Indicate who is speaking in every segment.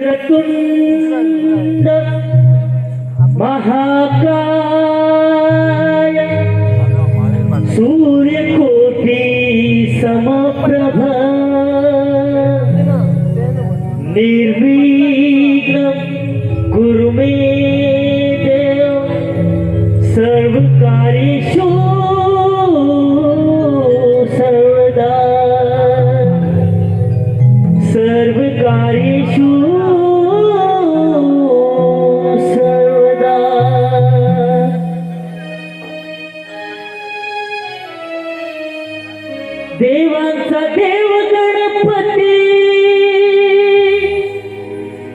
Speaker 1: कुंड महाकाय सूर्यकोटी समप्रभ निर्विघ्न गुरु मे देव सर्व कार्यशो सर्वदा सर्व देवांचा देव गणपती.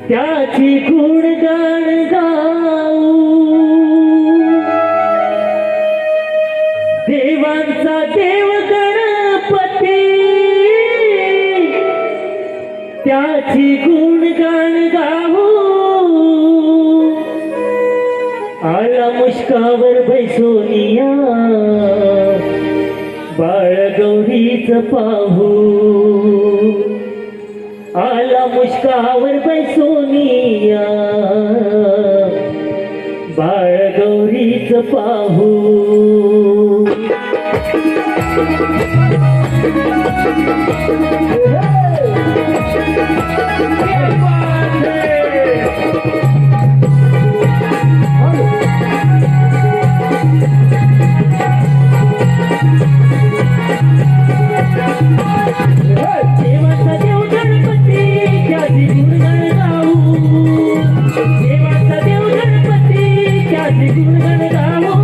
Speaker 1: त्याची गुणगाण गाऊ. देवांचा देव गणपती. त्याची गुणगाण गाऊ. आला मुष्कावर भैसोनिया गौरीच पाहू. आला मुष्कावर बैसोनिया बाळ गौरीच पाहू. Hey! দিদির গানে গানো